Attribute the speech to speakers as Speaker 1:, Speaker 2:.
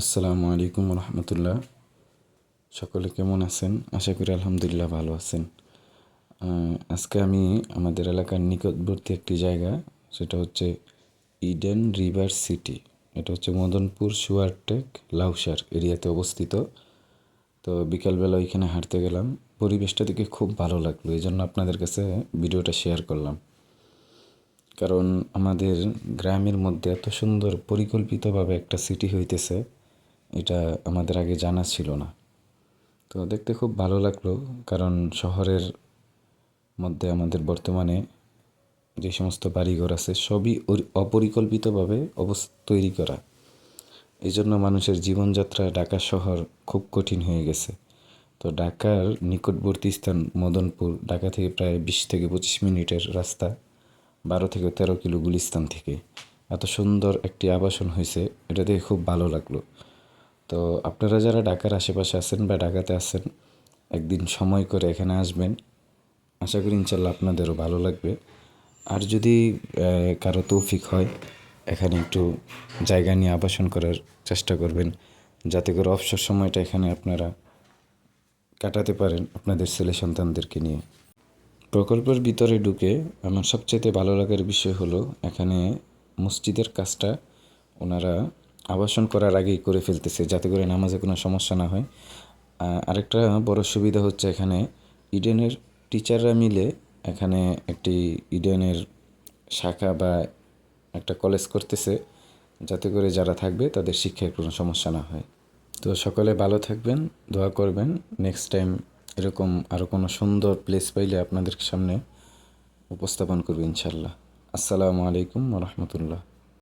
Speaker 1: আসসালামু আলাইকুম রহমতুল্লাহ সকলে কেমন আছেন? আশা করি আলহামদুলিল্লাহ ভালো আছেন। আজকে আমি আমাদের এলাকার নিকটবর্তী একটি জায়গা, সেটা হচ্ছে ইডেন রিভার সিটি এটা হচ্ছে মদনপুর সুয়ারটেক লাউসার এরিয়াতে অবস্থিত। তো বিকালবেলা ওইখানে হাঁটতে গেলাম। পরিবেশটা দেখে খুব ভালো লাগল। এই জন্য আপনাদের কাছে ভিডিওটা শেয়ার করলাম। কারণ আমাদের গ্রামের মধ্যে এত সুন্দর পরিকল্পিতভাবে একটা সিটি হইতেছে। এটা আমাদের আগে জানা ছিল না। তো দেখতে খুব ভালো লাগল, কারণ শহরের মধ্যে আমাদের বর্তমানে যে সমস্ত বাড়িঘর আছে, সবই অপরিকল্পিতভাবে অবস্থা তৈরি করা। এই জন্য মানুষের জীবনযাত্রা ঢাকা শহর খুব কঠিন হয়ে গেছে। তো ঢাকার নিকটবর্তী স্থান মদনপুর, ঢাকা থেকে প্রায় বিশ থেকে পঁচিশ মিনিটের রাস্তা, বারো থেকে তেরো কিলো গুলিস্তান থেকে। এত সুন্দর একটি আবাসন হয়েছে, এটা দেখে খুব ভালো লাগল। তো আপনারা যারা ঢাকার আশেপাশে আছেন বা ঢাকাতে আছেন, একদিন সময় করে এখানে আসবেন। আশা করি ইনশাল্লাহ আপনাদেরও ভালো লাগবে। আর যদি কারও তৌফিক হয়, এখানে একটু জায়গা নিয়ে আবাসন করার চেষ্টা করবেন। যাতে করে অবসর সময়টা এখানে আপনারা কাটাতে পারেন আপনাদের ছেলে সন্তানদেরকে নিয়ে। প্রকল্পের ভিতরে ঢুকে আমার সবচেয়ে ভালো লাগার বিষয় হলো, এখানে মসজিদের কাজটা ওনারা আবাসন করার আগেই করে ফেলতেছে, যাতে করে নামাজে কোনো সমস্যা না হয়। আরেকটা বড় সুবিধা হচ্ছে এখানে ইডেনের টিচাররা মিলে এখানে একটি ইডেনের শাখা বা একটা কলেজ করতেছে, যাতে করে যারা থাকবে তাদের শিক্ষার কোনো সমস্যা না হয়। তো সকলে ভালো থাকবেন, দোয়া করবেন। নেক্সট টাইম এরকম আরও কোনো সুন্দর প্লেস পাইলে আপনাদের সামনে উপস্থাপন করবে ইনশাল্লাহ। আসসালামু আলাইকুম রহমতুল্লাহ।